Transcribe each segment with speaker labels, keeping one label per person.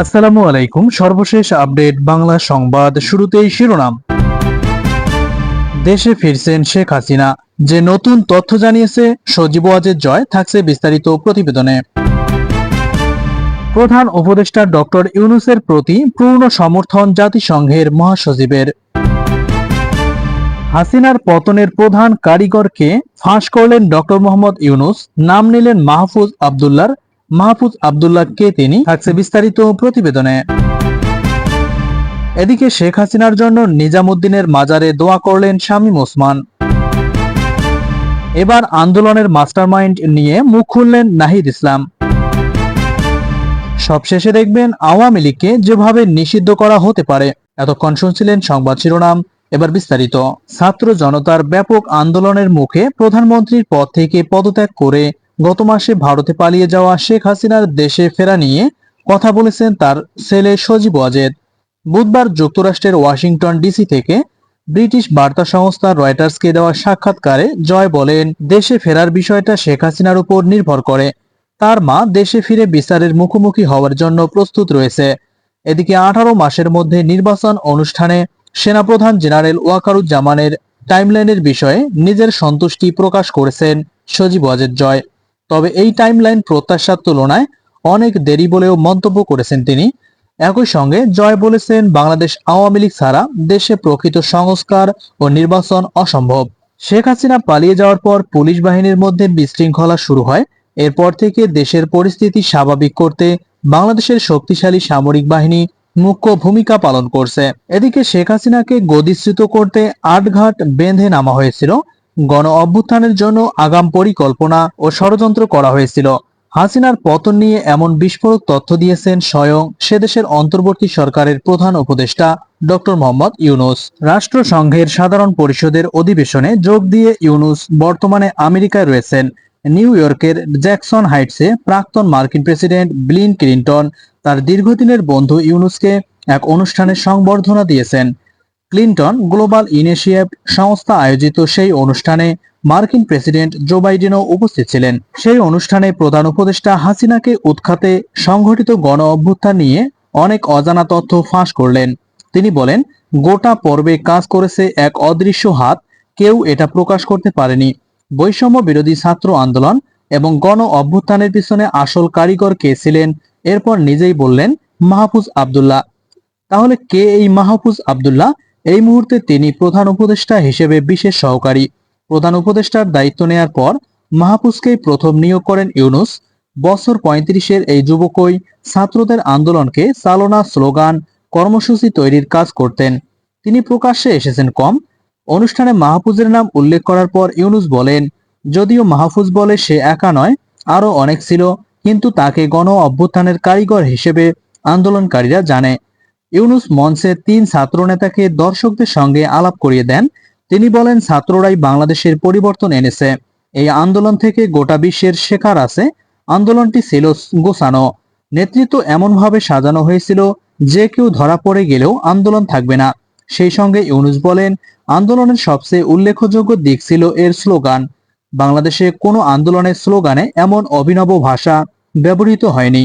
Speaker 1: আসসালামু আলাইকুম। সর্বশেষ আপডেট বাংলা সংবাদ শুরুতেই শিরোনাম। দেশে ফিরছেন শেখ হাসিনা। যে নতুন তথ্য জানিয়েছে, সজীব ওয়াজের জয় থাকছে বিস্তারিত প্রতিবেদনে। প্রধান উপদেষ্টা ডক্টর ইউনুসের প্রতি পূর্ণ সমর্থন জাতিসংঘের মহাসচিবের। হাসিনার পতনের প্রধান কারিগরকে ফাঁস করলেন ডক্টর মোহাম্মদ ইউনুস, নাম নিলেন মাহফুজ আবদুল্লার মাহফুজ আবদুল্লাহ কে তিনি থাকছে বিস্তারিত প্রতিবেদনে। এদিকে শেখ হাসিনার জন্য নিজামুদ্দিনের মাজারে দোয়া করলেন শামীম ওসমান। এবার আন্দোলনের মাস্টারমাইন্ড নিয়ে মুখ খুললেন নাহিদ ইসলাম। সবশেষে দেখবেন আওয়ামী লীগকে যেভাবে নিষিদ্ধ করা হতে পারে। এতক্ষণ শুনছিলেন সংবাদ শিরোনাম, এবার বিস্তারিত। ছাত্র জনতার ব্যাপক আন্দোলনের মুখে প্রধানমন্ত্রীর পদ থেকে পদত্যাগ করে গত মাসে ভারতে পালিয়ে যাওয়া শেখ হাসিনার দেশে ফেরা নিয়ে কথা বলেছেন তার ছেলে সজীব ওয়াজেদ। বুধবার যুক্তরাষ্ট্রের ওয়াশিংটন ডিসি থেকে ব্রিটিশ বার্তা সংস্থা রয়টার্সকে দেওয়া সাক্ষাৎকারে জয় বলেন, দেশে ফেরার বিষয়টা শেখ হাসিনার উপর নির্ভর করে। তার মা দেশে ফিরে বিচারের মুখোমুখি হওয়ার জন্য প্রস্তুত রয়েছে। এদিকে আঠারো মাসের মধ্যে নির্বাচন অনুষ্ঠানে সেনাপ্রধান জেনারেল ওয়াকারুজ্জামানের টাইমলাইনের বিষয়ে নিজের সন্তুষ্টি প্রকাশ করেছেন সজীব ওয়াজেদ জয়। তবে এই টাইমলাইন প্রত্যাশার তুলনায় অনেক দেরি বলেও মন্তব্য করেছেন তিনি। একই সঙ্গে জয় বলেছেন বাংলাদেশ আওয়ামী লীগ ছাড়া দেশে প্রকৃত সংস্কার ও নির্বাচন অসম্ভব। শেখ হাসিনা পালিয়ে যাওয়ার পর পুলিশ বাহিনীর মধ্যে বিশৃঙ্খলা শুরু হয়। এরপর থেকে দেশের পরিস্থিতি স্বাভাবিক করতে বাংলাদেশের শক্তিশালী সামরিক বাহিনী মুখ্য ভূমিকা পালন করছে। এদিকে শেখ হাসিনাকে গদিচ্যুত করতে আটঘাট বেঁধে নামা হয়েছিল। গণ অভ্যুত্থানের জন্য আগাম পরিকল্পনা ও ষড়যন্ত্র করা হয়েছিল। হাসিনার পতন নিয়ে এমন বিস্ফোরক তথ্য দিয়েছেন স্বয়ং সেদেশের অন্তর্বর্তী সরকারের প্রধান উপদেষ্টা ডক্টর মোহাম্মদ ইউনুস। রাষ্ট্রসংঘের সাধারণ পরিষদের অধিবেশনে যোগ দিয়ে ইউনুস বর্তমানে আমেরিকায় রয়েছেন। নিউ ইয়র্কের জ্যাকসন হাইটসে প্রাক্তন মার্কিন প্রেসিডেন্ট ব্লিন ক্লিন্টন, তার দীর্ঘদিনের বন্ধু ইউনুসকে এক অনুষ্ঠানে সংবর্ধনা দিয়েছেন। ক্লিন্টন গ্লোবাল ইনিশিয়েভ সংস্থা আয়োজিত সেই অনুষ্ঠানে মার্কিন প্রেসিডেন্ট জো বাইডেনও উপস্থিত ছিলেন। সেই অনুষ্ঠানে প্রধান উপদেষ্টা হাসিনাকে উৎখাতে সংঘটিত গণ অভ্যুত্থান নিয়ে অনেক অজানা তথ্য ফাঁস করলেন। তিনি বলেন, গোটা পর্বে কাজ করেছে এক অদৃশ্য হাত, কেউ এটা প্রকাশ করতে পারেনি। বৈষম্য বিরোধী ছাত্র আন্দোলন এবং গণ অভ্যুত্থানের পিছনে আসল কারিগর কে ছিলেন? এরপর নিজেই বললেন, মাহফুজ আবদুল্লাহ। তাহলে কে এই মাহফুজ আবদুল্লাহ? এই মুহূর্তে তিনি প্রধান উপদেষ্টা হিসেবে বিশেষ সহকারী। প্রধান উপদেষ্টার দায়িত্ব নেয়ার পর মাহফুজকেই প্রথম নিয়োগ করেন ইউনুস। বছর পঁয়ত্রিশের এই যুবকই ছাত্রদের আন্দোলনকে চালনা স্লোগান, কর্মসূচি তৈরির কাজ করতেন। তিনি প্রকাশ্যে এসেছেন কম। অনুষ্ঠানে মাহফুজের নাম উল্লেখ করার পর ইউনুস বলেন, যদিও মাহফুজ বলে সে একা নয় আরও অনেক ছিল, কিন্তু তাকে গণ অভ্যুত্থানের কারিগর হিসেবে আন্দোলনকারীরা জানে। ইউনুস মঞ্চে তিন ছাত্র নেতাকে দর্শকদের সঙ্গে আলাপ করিয়ে দেন। তিনি বলেন, ছাত্ররাই বাংলাদেশের পরিবর্তন এনেছে। এই আন্দোলন থেকে গোটা বিশ্বের শেখার আছে। আন্দোলনটি ছিল গোছানো। নেতৃত্ব এমনভাবে সাজানো হয়েছিল, যে কেউ ধরা পড়ে গেলেও আন্দোলন থাকবে না। সেই সঙ্গে ইউনুস বলেন, আন্দোলনের সবচেয়ে উল্লেখযোগ্য দিক ছিল এর স্লোগান। বাংলাদেশে কোনো আন্দোলনের স্লোগানে এমন অভিনব ভাষা ব্যবহৃত হয়নি।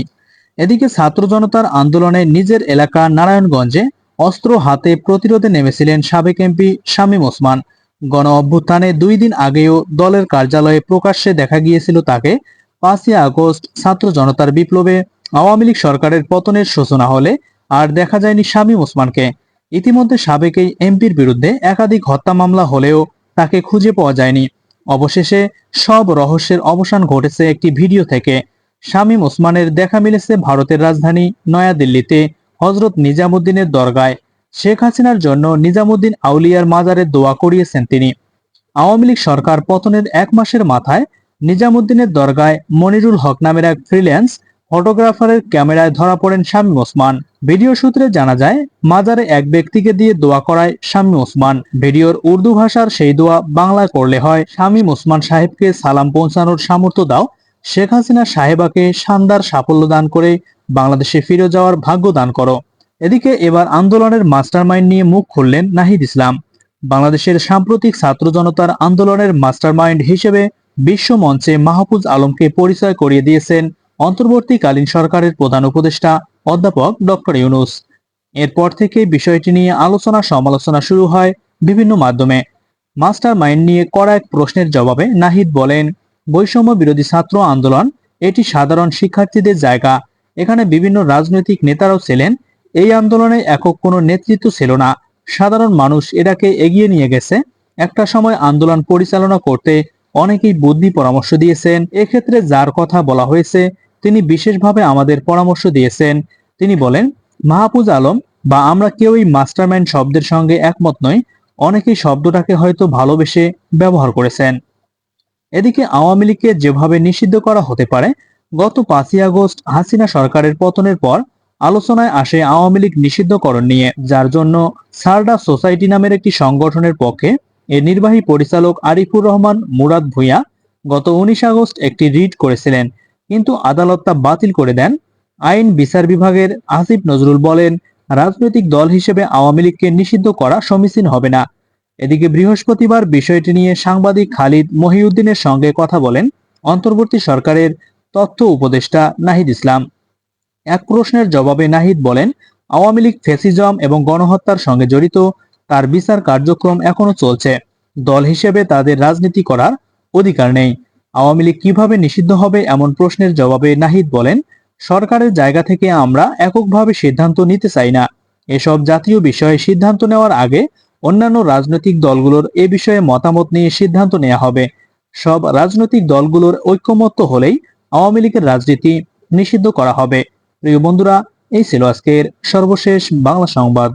Speaker 1: এদিকে ছাত্র জনতার আন্দোলনে নিজের এলাকা নারায়ণগঞ্জে অস্ত্র হাতে প্রতিরোধে নেমেছিলেন সাবেক এমপি শামীম ওসমান। গণ অভ্যুত্থানে দুই দিন আগেও দলের কার্যালয়ে প্রকাশ্যে দেখা গিয়েছিল তাকে। পাঁচই আগস্ট ছাত্র জনতার বিপ্লবে আওয়ামী লীগ সরকারের পতনের সূচনা হলে আর দেখা যায়নি শামীম ওসমানকে। ইতিমধ্যে সাবেক এই এমপির বিরুদ্ধে একাধিক হত্যা মামলা হলেও তাকে খুঁজে পাওয়া যায়নি। অবশেষে সব রহস্যের অবসান ঘটেছে একটি ভিডিও থেকে। শামীম ওসমানের দেখা মিলেছে ভারতের রাজধানী নয়াদিল্লিতে হজরত নিজামুদ্দিনের দরগায়। শেখ হাসিনার জন্য নিজামুদ্দিন আউলিয়ার মাজারে দোয়া করিয়েছেন তিনি। আওয়ামী লীগ সরকার পতনের এক মাসের মাথায় নিজামুদ্দিনের দরগায় মনিরুল হক নামের এক ফ্রিল্যান্স ফটোগ্রাফারের ক্যামেরায় ধরা পড়েন শামীম ওসমান। ভিডিও সূত্রে জানা যায়, মাজারে এক ব্যক্তিকে দিয়ে দোয়া করায় শামীম ওসমান। ভিডিওর উর্দু ভাষার সেই দোয়া বাংলায় করলে হয়, শামীম ওসমান সাহেবকে সালাম পৌঁছানোর সামর্থ্য দাও শেখ হাসিনা সাহেবাকে শানদার সাফল্য দান করে বাংলাদেশে ফিরে যাওয়ার ভাগ্য দান করো। এদিকে এবার আন্দোলনের মাস্টারমাইন্ড নিয়ে মুখ খুললেন নাহিদ ইসলাম। বাংলাদেশের সাম্প্রতিক ছাত্র জনতার আন্দোলনের মাস্টারমাইন্ড হিসেবে বিশ্ব মঞ্চে মাহফুজ আলমকে পরিচয় করিয়ে দিয়েছেন অন্তর্বর্তীকালীন সরকারের প্রধান উপদেষ্টা অধ্যাপক ডক্টর ইউনুস। এরপর থেকে বিষয়টি নিয়ে আলোচনা সমালোচনা শুরু হয় বিভিন্ন মাধ্যমে। মাস্টার মাইন্ড নিয়ে করা এক প্রশ্নের জবাবে নাহিদ বলেন বৈষম্য বিরোধী ছাত্র আন্দোলন, এটি সাধারণ শিক্ষার্থীদের জায়গা। এখানে বিভিন্ন রাজনৈতিক নেতারাও ছিলেন। এই আন্দোলনে একক কোনো নেতৃত্ব ছিল না। সাধারণ মানুষ এটাকে এগিয়ে নিয়ে গেছে। একটা সময় আন্দোলন পরিচালনা করতে অনেকেই বুদ্ধি পরামর্শ দিয়েছেন। এক্ষেত্রে যার কথা বলা হয়েছে, তিনি বিশেষভাবে আমাদের পরামর্শ দিয়েছেন। তিনি বলেন, মাহফুজ আলম বা আমরা কেউই মাস্টারমাইন্ড শব্দের সঙ্গে একমত নই। অনেকেই শব্দটাকে হয়তো ভালোবেসে ব্যবহার করেছেন। এদিকে আওয়ামী লীগকে যেভাবে নিষিদ্ধ করা হতে পারে, গত পাঁচই আগস্ট হাসিনা সরকারের পতনের পর আলোচনায় আসে আওয়ামী লীগ নিষিদ্ধকরণ নিয়ে, যার জন্য সারডা সোসাইটি নামের একটি সংগঠনের পক্ষে এর নির্বাহী পরিচালক আরিফুর রহমান, মুরাদ ভূঁইয়া গত উনিশ আগস্ট একটি রিট করেছিলেন। কিন্তু আদালত তা বাতিল করে দেন। আইন বিচার বিভাগের আসিফ নজরুল বলেন, রাজনৈতিক দল হিসেবে আওয়ামী লীগকে নিষিদ্ধ করা সমীচীন হবে না। এদিকে বৃহস্পতিবার বিষয়টি নিয়ে সাংবাদিক খালিদ মহিউদ্দিনের সঙ্গে কথা বলেন অন্তর্বর্তী সরকারের তথ্য উপদেষ্টা নাহিদ ইসলাম। এক প্রশ্নের জবাবে নাহিদ বলেন, আওয়ামী লীগ ফেসিজম এবং গণহত্যার সঙ্গে জড়িত, তার বিচার কার্যক্রম এখনও চলছে। দল হিসেবে তাদের রাজনীতি করার অধিকার নেই। আওয়ামী লীগ কীভাবে নিষিদ্ধ হবে এমন প্রশ্নের জবাবে নাহিদ বলেন, সরকারের জায়গা থেকে আমরা এককভাবে সিদ্ধান্ত নিতে চাই না। এসব জাতীয় বিষয়ে সিদ্ধান্ত নেওয়ার আগে অন্যান্য রাজনৈতিক দলগুলোর এ বিষয়ে মতামত নিয়ে সিদ্ধান্ত নেওয়া হবে। সব রাজনৈতিক দলগুলোর ঐক্যমত্য হলেই আওয়ামী লীগের রাজনীতি নিষিদ্ধ করা হবে। প্রিয় বন্ধুরা, এই ছিল আজকের সর্বশেষ বাংলা সংবাদ।